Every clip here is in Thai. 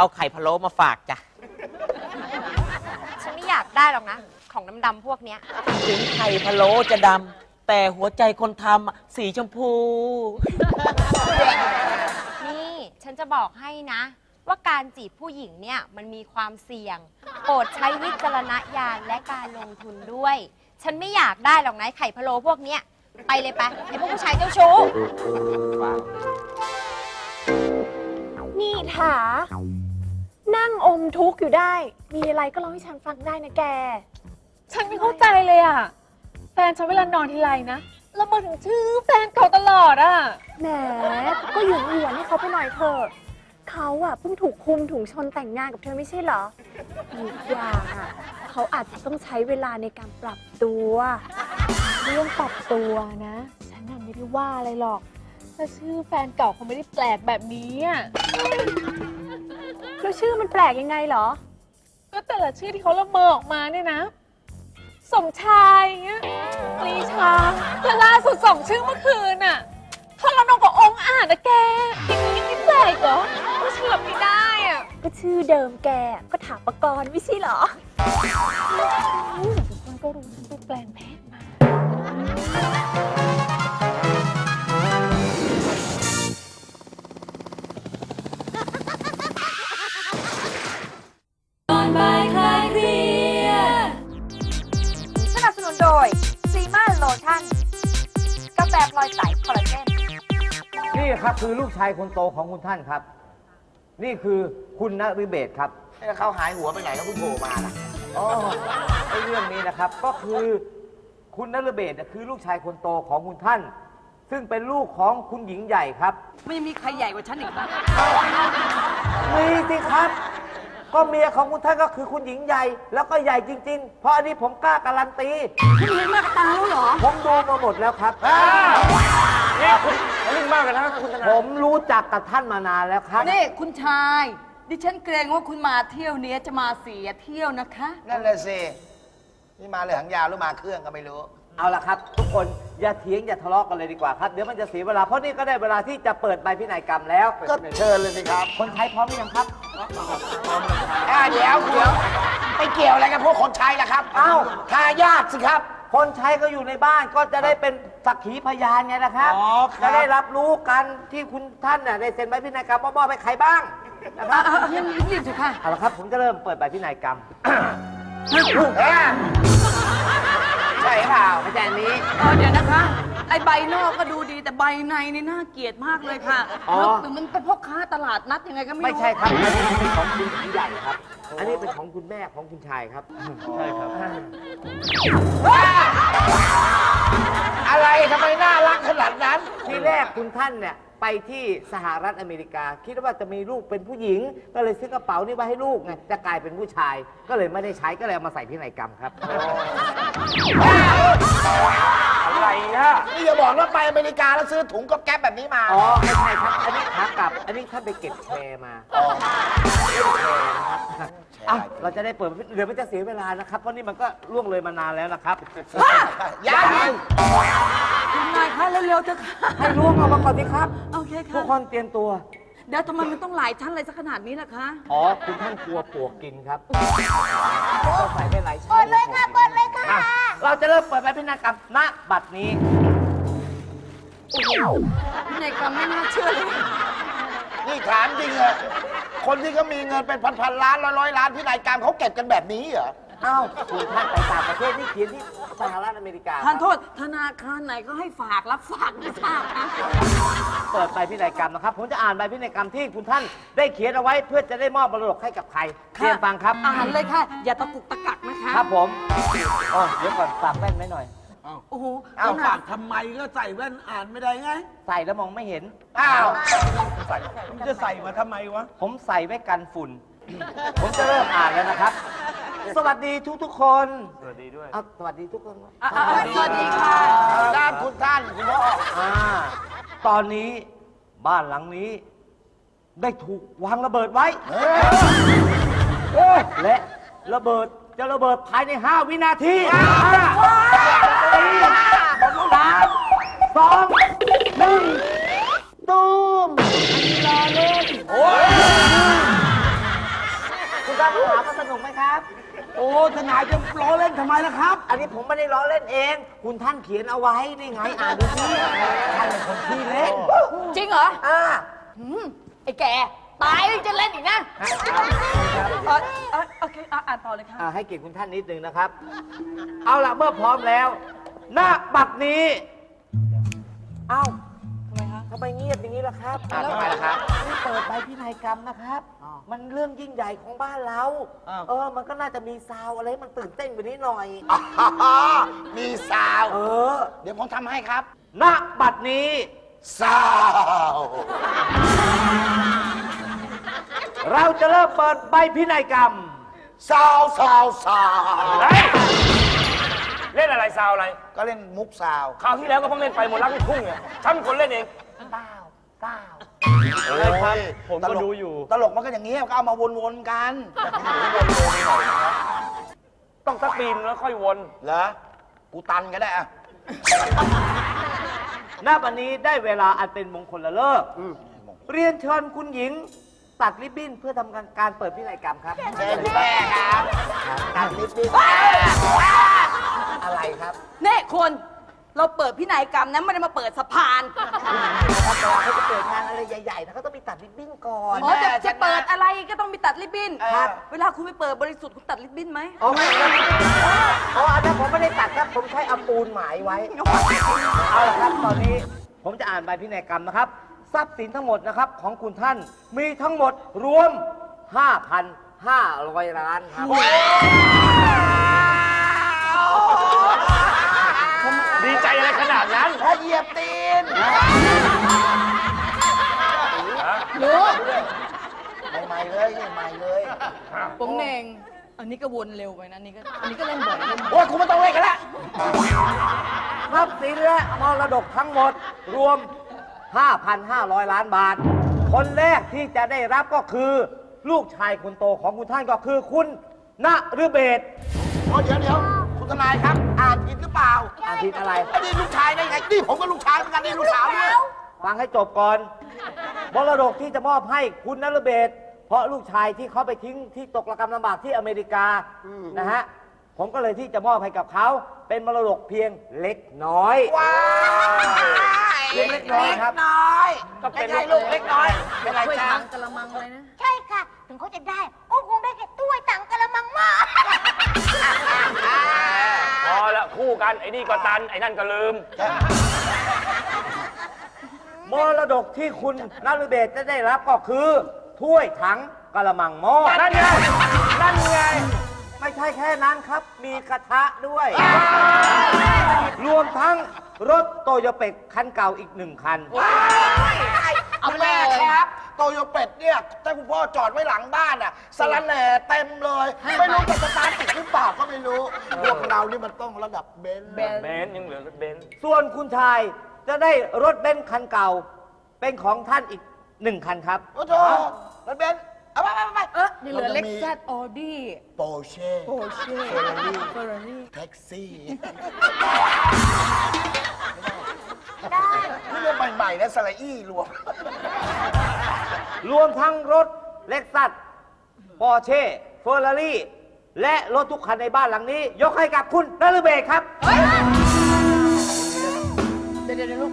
เอาไข่พะโล้มาฝากจ้ะ ฉันไม่อยากได้หรอกนะ ของดำๆพวกเนี้ย ถึงไข่พะโล้จะดำ แต่หัวใจคนทำอะสีชมพู นี่ฉันจะบอกให้นะ ว่าการจีบผู้หญิงเนี่ยมันมีความเสี่ยง โปรดใช้วิจารณญาณและการลงทุนด้วย ฉันไม่อยากได้หรอกนะไอ้ไข่พะโล้พวกเนี้ยไปเลยไปไอ้พวกผู้ชายเจ้าชู้ นี่ถา นั่งอมทุกข์อยู่ได้ มีอะไรก็เล่าให้ฉันฟังได้นะแก ฉันไม่เข้าใจเลยอะ แฟนฉันเวลานอนทีไรนะแล้วมาถึงชื่อแฟนเก่าตลอดอะ แหม ก็หยุนหยวนให้เขาไปหน่อยเถอะเขาอะเพิ่งถูกคุมถุงชนแต่งงานกับเธอไม่ใช่เหรอ อีกอย่างอะเขาอาจจะต้องใช้เวลาในการปรับตัว เรื่องปรับตัวนะ ฉันน่ะไม่ได้ว่าอะไรหรอกแต่ชื่อแฟนเก่าเขาไม่ได้แปลกแบบนี้อะ แล้วชื่อมันแปลกยังไงเหรอ ก็แต่ละชื่อที่เขาละเมอออกมาเนี่ยนะ สมชายเงี้ยปรีชาและล่าสุดสองชื่อเมื่อคืนอะทรนงกับองค์อาจนะแกอย่างนี้ไม่แปลกเหรอว่าฉันรับไม่ได้อะก็ชื่อเดิมแกก็ถามประกรณ์ไม่ใช่เหรอทุกคนก็รู้ฉันไปแปลงเพศมา ชั่น กาแฟพลอยใสคอลลาเจนนี่ครับคือลูกชายคนโตของคุณท่านครับ นี่คือคุณนฤเบศครับ แล้วเขาหายหัวไปไหนแล้วคุณโผล่มาล่ะอ๋อไอ้เรื่องนี้นะครับ ก็คือคุณนฤเบศเนี่ยคือลูกชายคนโตของคุณท่าน ซึ่งเป็นลูกของคุณหญิงใหญ่ครับ ไม่มีใครใหญ่กว่าฉันอีกนะมีสิครับ ก็เมียของคุณท่านก็คือคุณหญิงใหญ่ แล้วก็ใหญ่จริง ๆ เพราะอันนี้ผมกล้าการันตี คุณเห็นมากบตาแล้วเหรอ ผมดูมาหมดแล้วครับ เนี่ยคุณเรื่องมากกันนะคุณธนาผมรู้จักกับท่านมานานแล้วครับ นี่คุณชาย ดิฉันเกรงว่าคุณมาเที่ยวเนี้ยจะมาเสียเที่ยวนะคะ นั่นแหละสิ นี่มาเรือหางยาวหรือมาเครื่องก็ไม่รู้ เอาละครับ ทุกคนอย่าเถียงอย่าทะเลาะกันเลยดีกว่าครับเดี๋ยวมันจะเสียเวลาเพราะนี่ก็ได้เวลาที่จะเปิดใบพินัยกรรมแล้วก็เชิญเลยสิครับ คนไทยพร้อมหรือยังครับอ่าเดี๋ยวเดี๋ยวไปเกี่ยวอะไรกับพวกคนใช้ล่ะครับอ้าวทายาทสิครับ คนใช้ก็อยู่ในบ้านก็จะได้เป็นสักขีพยานไงนะครับอ๋อครับ จะได้รับรู้กันที่คุณท่านน่ะได้เซ็นใบพินัยกรรมว่ามอบให้ใครบ้างนะครับอะอะยังรีบสิค่ะเอาละครับ ผมจะเริ่มเปิดใบพินัยกรรมอ่า ใช่เปล่าอาจารย์นี้ เออเดี๋ยวนะคะ ไอใบนอกก็ดูดีแต่ใบในนี่น่าเกลียดมากเลยค่ะอ๋อหรือมันเป็นพ่อค้าตลาดนัดยังไงก็ไม่รู้ไม่ใช่ครับอันนี้เป็นของคุณหญิงใหญ่ครับ อันนี้เป็นของคุณแม่ของคุณชายครับ ใช่ครับ อะไรทำไมน่ารักขนาดนั้น ทีแรกคุณท่านเนี่ย ไปที่สหรัฐอเมริกา คิดว่าจะมีลูกเป็นผู้หญิง ก็เลยซื้อกระเป๋านี่ไว้ให้ลูกไงจะกลายเป็นผู้ชาย ก็เลยไม่ได้ใช้ก็เลยเอามาใส่พินัยกรรมครับ อะไรอะนี่อย่าบอกว่าไปอเมริกาแล้วซื้อถุงก๊อบแก๊บแบบนี้มา อ๋อไม่ใช่ครับ อันนี้ขากลับ อันนี้ท่านไปเก็บแชร์มาเก็บแชร์นะครับอะเราจะได้เปิดเดี๋ยวมันจะเสียเวลานะครับ เพราะนี่มันก็ล่วงเลยมานานแล้วนะครับ ยัง คุณนายคะเร็วๆเถอะค่ะให้ล่วงออกมาก่อนสิครับ โอเคทุกค่ะคนเตรียมตัว เดี๋ยวทำไมมันต้องหลายชั้นอะไรสักขนาดนี้ล่ะคะอ๋อ คุณท่านกลัวปลวกกินครับก็ใส่ไปหลายชั้นเปิดเลยค่ะเปิดเลยค่ะ เราจะเริ่มเปิดใบพินัยกรรมณบัดนี้ พินัยกรรมไม่น่าเชื่อเลยนี่ถามจริงเหรอคนที่เขามีเงินเป็นพันๆล้านร้อยๆล้านพินัยกรรมเขาเก็บกันแบบนี้เหรอ เอ้าคุณท่านไปต่างประเทศนี่เขียนที่สหรัฐอเมริกาทานโทษ ธนาคารไหนก็ให้ฝากรับฝากไม่ทราบนะเปิดใบพินัยกรรมนะครับ ผมจะอ่านใบพินัยกรรมที่คุณท่านได้เขียนเอาไว้เพื่อจะได้มอบมรดกให้กับใครเตรียมฟังครับ อ่านเลยค่ะ อย่าตะกุกตะกักนะคะครับผมอ๋อเดี๋ยวก่อนฝากแว่นไว้หน่อย โอ้โหเอาขนาฝาดกทำไมก็ใส่แว่นอ่านไม่ได้ไง ใส่แล้วมองไม่เห็น อ้าวมึงจะใส่มาทำไมวะ ผมใส่ไว้กันฝุ่น ผมจะเริ่มอ่านแล้วนะครับ สวัสดีทุกทุกๆคนสวัสดีด้วย เอาสวัสดีทุกคนอะอะอะสวัสดีค่ะด้านคุณท่านคุณพ่ออ่าตอนนี้บ้านหลังนี้ ได้ถูกวางระเบิดไว้และระเบิดจะระเบิดภายใน 5 วินาทีห้าสี่สามสองหนึ่งตูมรอเล่นโอ้ยคุณท่านถามว่าสนุกไหมครับ โอ้ทนายจะล้อเล่นทำไมล่ะครับ อันนี้ผมไม่ได้ล้อเล่นเอง คุณท่านเขียนเอาไว้นี่ไงอ่านดูสิท่านเป็นคนขี้เล่นจริงเหรออ่าหืมไอ้แกตายแล้วยังจะเล่นอีกนะเออเออโอเคอะอ่านต่อเลยค่ะ อ่าให้เกียรติคุณท่านนิดนึงนะครับ เอาละเมื่อพร้อมแล้ว หน้าบัตรนี้ เอ้า ทำไมคะทำไมเงียบอย่างนี้ล่ะครับอ่าทำไมล่ะครับนี่เปิดใบพินัยกรรมนะครับมันเรื่องยิ่งใหญ่ของบ้านเรา อ้าว เออ มันก็น่าจะมีซาวอะไรให้มันตื่นเต้นกว่านี้หน่อย มีสาว เออ เดี๋ยวผมทำให้ครับ ณ บัตรนี้ สาว เราจะเริ่มเปิดใบพินัยกรรมสาวสาวสาวเล่นอะไรซาวอะไร ก็เล่นมุกสาว คราวที่แล้วก็เพิ่งเล่นไปหมดรักลูกทุ่งเนี่ยฉันเป็นคนเล่นเอง โอ้ยผมก็ดูอยู่ ตลกมันก็อย่างนี้ก็เอามาวนๆกันต้องสักปีนแล้วค่อยวน เหรอกูตันก็ได้อะณบัดนี้ได้เวลาอันเป็นมงคลละเลิก เรียนเชิญคุณหญิง ตัดริบบิ้นเพื่อทำการการเปิดพินัยกรรมครับ เชิญคุณแม่ครับตัดริบบิ้นอะไรครับเน่คน เราเปิดพินัยกรรมนะไม่ได้มาเปิดสะพานถ้าเกิดเขาจะเปิดงานอะไรใหญ่ๆนะก็ต้องมีตัดริบบิ้นก่อนอ๋อจะจะเปิดอะไรก็ต้องมีตัดริบบิ้นครับเวลาคุณไปเปิดบริสุทธิ์คุณตัดริบบิ้นไหมอ๋อไม่ครับอ๋ออันนั้นผมไม่ได้ตัดครับผมใช้อาปูนหมายไว้เอาละครับตอนนี้ผมจะอ่านใบพินัยกรรมนะครับ ทรัพย์สินทั้งหมดนะครับของคุณท่านมีทั้งหมดรวม 5,500 ล้านครับ ใจอะไรขนาดนั้นถ้าเหยียบตีนรู้ใหม่ๆเลยนี่ใหม่เลยปงเน่งอันนี้ก็วนเร็วไปนะอันนี่ก็อันนี้ก็เล่นบ่อยเล่นบ่อยโอ้ยคุณไม่ต้องเล่นกันละทรัพย์สินและมรดกทั้งหมดรวม 5,500 ล้านบาท คนแรกที่จะได้รับก็คือ ลูกชายคนโตของคุณท่านก็คือคุณณฤเบศรอ๋อเดี๋ยวเดี๋ยวคุณ ทนายครับ อ่านผิดหรือเปล่าอาทิตย์อะไร ไอ้นี่ลูกชายได้ไงนี่ผมก็ลูกชายเหมือนกันนี่ลูกสาวด้วยฟังให้จบก่อนมรดกที่จะมอบให้คุณนรเบศรเพราะลูกชายที่เขาไปทิ้งที่ตกระกำลำบากที่อเมริกานะฮะผมก็เลยที่จะมอบให้กับเขา เป็นมรดกเพียงเล็กน้อยว้ายเล็กน้อยครับน้อยก็เป็นไงลูกเล็กน้อยเป็นไรถ้วยจ้าถังกะละมังเลยนะ ใช่ค่ะ ถึงเขาจะได้ก็คงได้แค่ถ้วยตังกะละมังมาก คู่กัน ไอ้นี่ก็ตัน ไอ้นั่นก็ลืม มรดกที่คุณนรเบศรจะได้รับก็คือ ถ้วยถังกระมังหม้อนั่นไง นั่นไง ไม่ใช่แค่นั้นครับ มีกระทะด้วย รวมทั้งรถโตโยเป็กคันเก่าอีกหนึ่งคัน เอาแม่ครับ โตโยเป็ดเนี่ยถ้าคุณพ่อจอดไว้หลังบ้านอะสลันแหน่เต็มเล พวกเรานี่มันต้องระดับเบนซ์เบนซ์ เบนซ์ยังเหลือรถเบนซ์ส่วนคุณชายจะได้รถเบนซ์คันเก่า เป็นของท่านอีกหนึ่งคันครับ โอ้โหรถเบนซ์เอาไปไปไปเออยังเหลือเล็กซัสออดี้โปเช่โปเช่เฟอร์รารี่แท็กซี่นี่เรื่องใหม่ๆนะสไลอี้รวม รวมทั้งรถเล็กซัสปอร์เช่เฟอร์รารี่ และรถทุกคันในบ้านหลังนี้ ยกให้กับคุณนรเบศรครับ เดี๋ยวเดี๋ยวลูก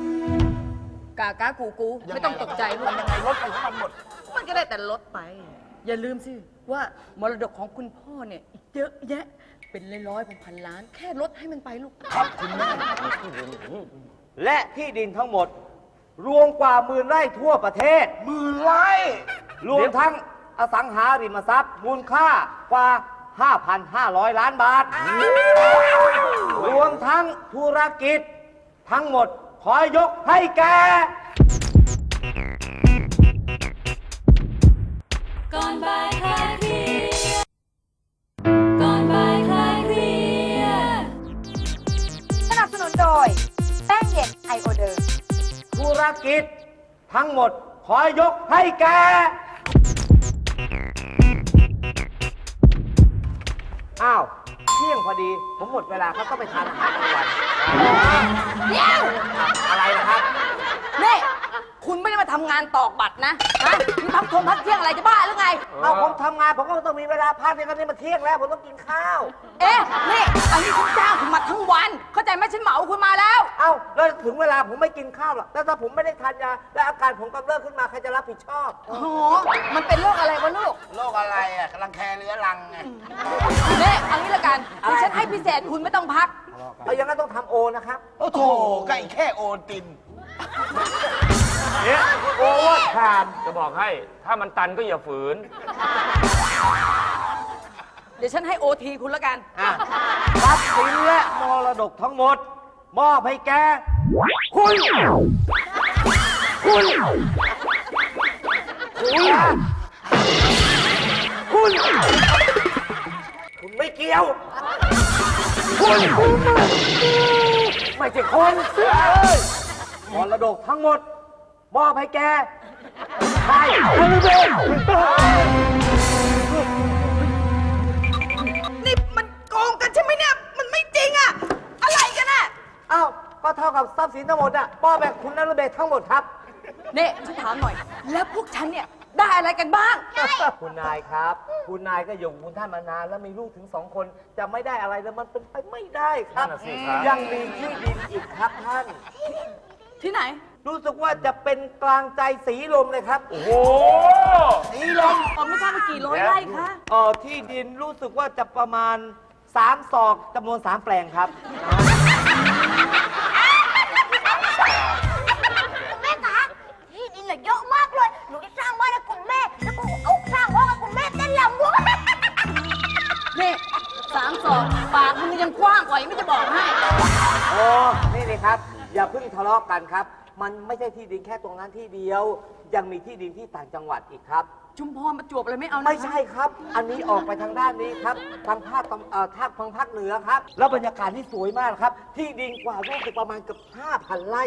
กากากูกูไม่ต้องตกใจลูกยังไงรถไปของมันหมด มันก็ได้แต่ลดไป อย่าลืมสิ ว่ามรดกของคุณพ่อเนี่ยอีกเยอะแยะเป็นร้อยๆพันๆล้าน แค่ลดให้มันไปลูก ครับคุณแม่และที่ดินทั้งหมด รวมกว่าหมื่นไร่ทั่วประเทศ หมื่นไร่ รวมทั้งอสังหาริมทรัพย์ มูลค่ากว่า 5,500 ล้านบาท รวมทั้งธุรกิจ ทั้งหมดขอยกให้แก ก่อนบ่ายคลายเครียดก่อนบ่ายคลายเครียดสนับสนุนโดย แป้งเด็กไอโอเดิร์ธุรกิจ ทั้งหมดขอยกให้แก อ้าวเที่ยงพอดี ผมหมดเวลาครับต้องไปทานอาหารกลางวันเดี๋ยวอะไรนะครับ นี่ำงานตอกบัตรนะฮะคุณพักทงพักเที่ยงอะไรจะบ้าหรือไง เอาผมทำงานผมก็ต้องมีเวลาพักเนี่ยก็นี่มันเที่ยงแล้ว ผมต้องกินข้าว เอ๊ะ นี่ อันนี้ฉันจ้างคุณมาทั้งวัน เข้าใจไหมฉันเหมาคุณมาแล้ว เอ้าแล้วถึงเวลาผมไม่กินข้าวหรอกแล้วถ้าผมไม่ได้ทานยาและอาการผมกำเริบขึ้นมาใครจะรับผิดชอบโอ้โห มันเป็นโรคอะไรวะลูกโรคอะไรอะกำลังแคร์เรื้อรังไงนี่เอางี้ละกันดิฉันให้พิเศษคุณไม่ต้องพัก เอาอย่างนั้นต้องทำโอนะครับ โอ้โถก็อีกแค่โอนติน เนี่ยโอเวอร์ไทม์จะบอกให้ ถ้ามันตันก็อย่าฝืน เดี๋ยวฉันให้โอทีคุณละกัน อะทรัพย์สินและมรดกทั้งหมด มอบให้แก คุณ คุณ คุณ คุณ คุณไม่เกี่ยว คุณ ไม่ใช่คนเอ้ยมรดกทั้งหมด มอบให้แกใช่คุณเบนนี่มันโกงกันใช่ไหมเนี่ย มันไม่จริงอะอะไรกันอะเอ้าก็เท่ากับทรัพย์สินทั้งหมดอะมอบให้คุณนรเบศทั้งหมดครับนี่ฉันถามหน่อย แล้วพวกฉันเนี่ยได้อะไรกันบ้าง คุณนายครับ คุณนายก็อยู่กับคุณท่านมานานแล้วมีลูกถึงสองคน จะไม่ได้อะไรแล้วมันเป็นไปไม่ได้ครับนั่นน่ะสิครับยังมีที่ดินอีกครับท่าน ที่ไหน รู้สึกว่าจะเป็นกลางใจสีลมเลยครับ โอ้โห สีลมอ๋อไม่ทราบว่ากี่ร้อยไร่คะเออที่ดินรู้สึกว่าจะประมาณสามศอกจำนวนสามแปลงครับคุณแม่คะที่ดินเหลือเยอะมากเลย หนูจะสร้างบ้านให้คุณแม่ แล้วก็เอาสร้างห้องให้คุณแม่เต้นลำวงนี่สามสองปากมึงยังกว้างกว่ายังไม่จะบอกให้ โอ้ นี่เลยครับ อย่าเพิ่งทะเลาะกันครับ มันไม่ใช่ที่ดินแค่ตรงนั้นที่เดียว ยังมีที่ดินที่ต่างจังหวัดอีกครับ ชุมพรประจวบอะไรไม่เอานะไม่ใช่ครับ อันนี้ออกไปทางด้านนี้ครับทางภาคตะเอ่อทางทางภาคเหนือครับ แล้วบรรยากาศที่สวยมากครับ ที่ดินกว่ารู้สึกประมาณเกือบ5,000ไร่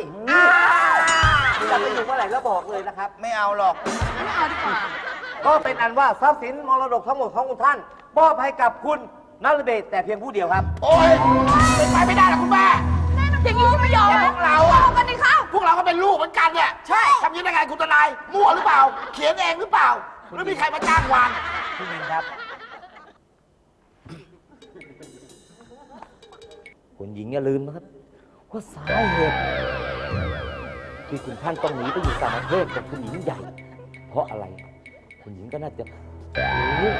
จะไปอยู่เมื่อไหร่แล้วบอกเลยนะครับ ไม่เอาหรอกไม่เอาดีกว่า ก็เป็นอันว่าทรัพย์สินมรดกทั้งหมดของคุณท่านมอบให้กับคุณนรเบศแต่เพียงผู้เดียวครับ โอ้ยเป็นไปไม่ได้หรอกคุณแม่อย่างนี้ก็ไม่ยอมพวกเราอะเอากันดิคะพ วกเราก็เป็นลูกเหมือนกันเนี่ยใช่ทำอยังไงคุณทนายมั่วหรือเปล่า เขียนเองหรือเปล่าหรือมีใครมาจ้างวาน คุณยินครับ คุณหญิงอย่าลืมนะครับ ว่าสาเหตุที่คุณท่านต้องหนีไปอยู่ต่างประเทศกับคุณหญิงใหญ่ เพราะอะไร คุณหญิงก็น่าจะรู้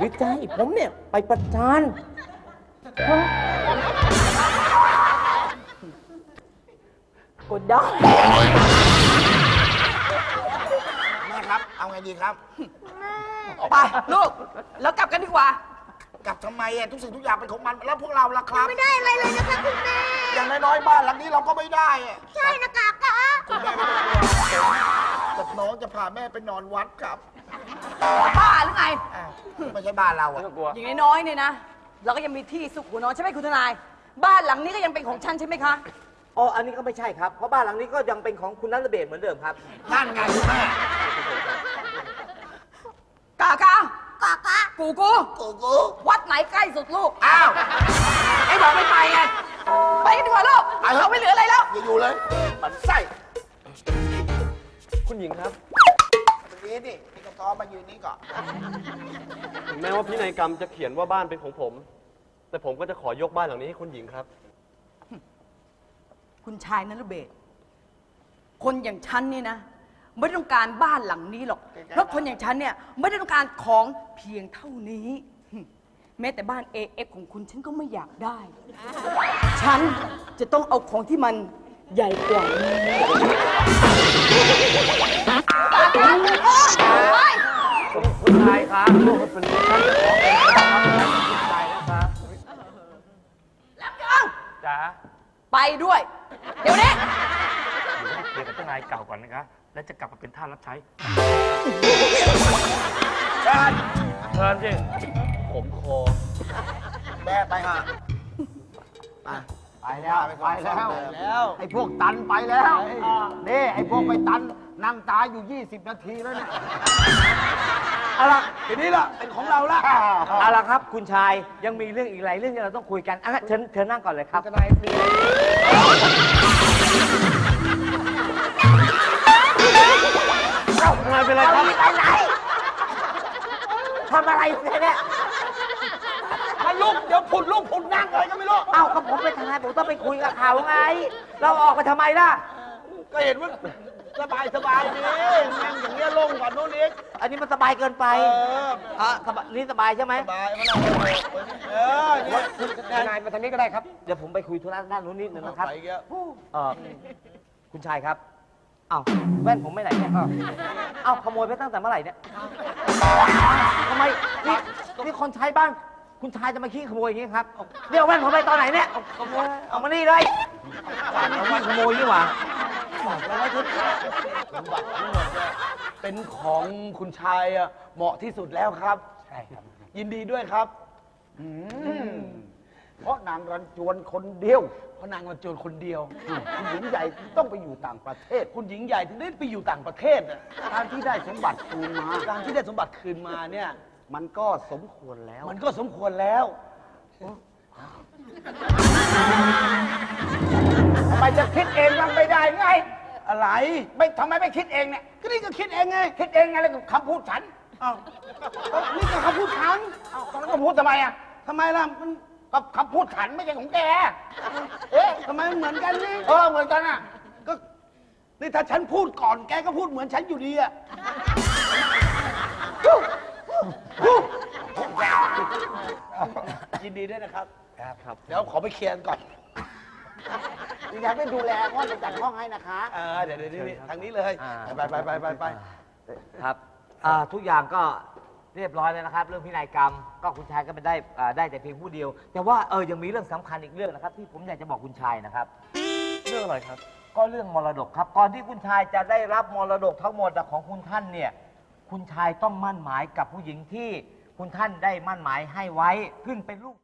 วิจัยผมเนี่ย ไปประจาน กดได้แม่ครับ เอาไงดีครับ ไปลูก แล้วกลับกันดีกว่า กลับทำไมอะทุกสิ่งทุกอย่างเป็นของมัน แล้วพวกเราล่ะครับ ไม่ได้อะไรเลยนะคะคุณแม่ อย่างน้อยๆบ้านหลังนี้เราก็ไม่ได้อะใช่นะกากะคุณแม่ไม่ต้องกลัวแต่น้องจะพาแม่ไปนอนวัดครับบ้าหรือไง อ้าวไม่ใช่บ้านเราอะไม่ต้องกลัว อย่างน้อยๆเนี่ยนะ เราก็ยังมีที่สุขหัวนอนใช่ไหมคุณทนาย บ้านหลังนี้ก็ยังเป็นของฉันใช่ไหมคะ อ๋อ อันนี้ก็ไม่ใช่ครับ เพราะบ้านหลังนี้ก็ยังเป็นของคุณนัทเบศเหมือนเดิมครับ นั่นไงคุณแม่กากากากะกูกูกูกูวัดไหนใกล้สุดลูก อ้าวไอ้บอกไม่ไปไง ไปกันดีกว่าลูกไปเถอะเราไม่เหลืออะไรแล้ว อย่าอยู่เลยมันไส้คุณหญิงครับตรงนี้ดิพี่กระท้อมายืนนี่ก่อนถึงแม้ว่าพินัยกรรมจะเขียนว่าบ้านเป็นของผม แต่ผมก็จะขอยกบ้านหลังนี้ให้คุณหญิงครับ คุณชายนรเบศคนอย่างฉันเนี่ยนะ ไม่ได้ต้องการบ้านหลังนี้หรอก เพราะคนอย่างฉันเนี่ยไม่ได้ต้องการของเพียงเท่านี้หึแม้แต่บ้าน AF ของคุณฉันก็ไม่อยากได้ ฉันจะต้องเอาของที่มันใหญ่กว่านี้คุณชายครับลูกเป็นท่านของเป็นครับคุณชายนะครับรับยังจ๋า ไปด้วย เดี๋ยวนี้เดี๋ยวกับเจ้านายเก่าก่อนนะคะ แล้วจะกลับมาเป็นท่านรับใช้เชิญเชิญสิผมคอแม่ไปค่ะไปไปแล้วไปแล้วแล้ว ไอ้พวกตันไปแล้วนี่ไอ้พวกไปตันนั่งตายอยู่ 20 นาทีแล้วเนี่ย เอาละทีนี้ล่ะเป็นของเราละเอาละครับคุณชายยังมีเรื่องอีกหลายเรื่องที่เราต้องคุยกันอะเชิญเชิญนั่งก่อนเลยครับทนายเปลี่ยนเอ้าทนายเป็นไรครับไปไหนทำอะไรเนี่ยมันลุกเดี๋ยวผุดลุกผุดนั่งอะไรก็ไม่รู้เอ้าก็ผมเป็นทนายผมต้องไปคุยกับเขาไง เราออกไปทำไมล่ะ ก็เห็นว่า สบายสบายดีนั่งอย่างเงี้ยลงก่อนนู้นอีกอันนี้มันสบายเกินไปเอออะสบายนี่สบายใช่ไหม สบายมานั่งเออเนี่ยทนายมาทางนี้ก็ได้ครับ เดี๋ยวผมไปคุยธุระด้านนู้นนิดนึงนะครับ ไปอีกแล้วเออคุณชายครับ เอ้าแว่นผมไม่ไหนเนี่ย เอ้าขโมยไปตั้งแต่เมื่อไหร่เนี่ยทำไมนี่นี่คนใช้บ้าน คุณชายจะมาขี้ขโมยอย่างนี้ครับเนี่ยแว่นผมไปตอนไหนเนี่ย เอาขโมยเอามานี่เลยเอาแว่นขโมยนี่หว่า แล้วว่าทุกสมบัติทั้งหมดเนี่ยเป็นของคุณชายอะเหมาะที่สุดแล้วครับ ใช่ครับ ยินดีด้วยครับอืมเพราะนางรันจวนคนเดียว เพราะนางรันจวนคนเดียว คุณหญิงใหญ่ต้องไปอยู่ต่างประเทศ คุณหญิงใหญ่ถึงได้ไปอยู่ต่างประเทศอะการที่ได้สมบัติคืนมา การที่ได้สมบัติคืนมาเนี่ย มันก็สมควรแล้ว มันก็สมควรแล้ว ทำไมจะคิดเองมันไม่ได้ไง อะไรไม่ทำไมไม่คิดเองเนี่ย ก็นี่ก็คิดเองไงคิดเองไงแล้วกับคำพูดฉันอ้าวก็นี่ก็คำพูดฉันเอ้าแล้วก็พูดทำไมอะทำไมล่ะมันก็คำพูดฉันไม่ใช่ของแก เอ๊ะทำไมมันเหมือนกันนี่เออเหมือนกันอะ ก็นี่ถ้าฉันพูดก่อนแกก็พูดเหมือนฉันอยู่ดีอะยินดีด้วยนะครับครับ ครับ เดี๋ยวขอไปเคลียร์ก่อน ดิฉันไม่ดูแลห้องไปจัดห้องให้นะคะ เออเดี๋ยวเดี๋ยวนี่ทางนี้เลยไปไปไปไปไปครับอ่าทุกอย่างก็เรียบร้อยแล้วนะครับ เรื่องพินัยกรรม ก็คุณชายก็ไม่ได้อ่าได้แต่เพียงผู้เดียว แต่ว่าเออยังมีเรื่องสำคัญอีกเรื่องนะครับ ที่ผมอยากจะบอกคุณชายนะครับ เรื่องอะไรครับ ก็เรื่องมรดกครับ ก่อนที่คุณชายจะได้รับมรดกทั้งหมดของคุณท่านเนี่ยคุณชายต้องมั่นหมายกับผู้หญิงที่คุณท่านได้มั่นหมายให้ไว้ขึ้นเป็นลูก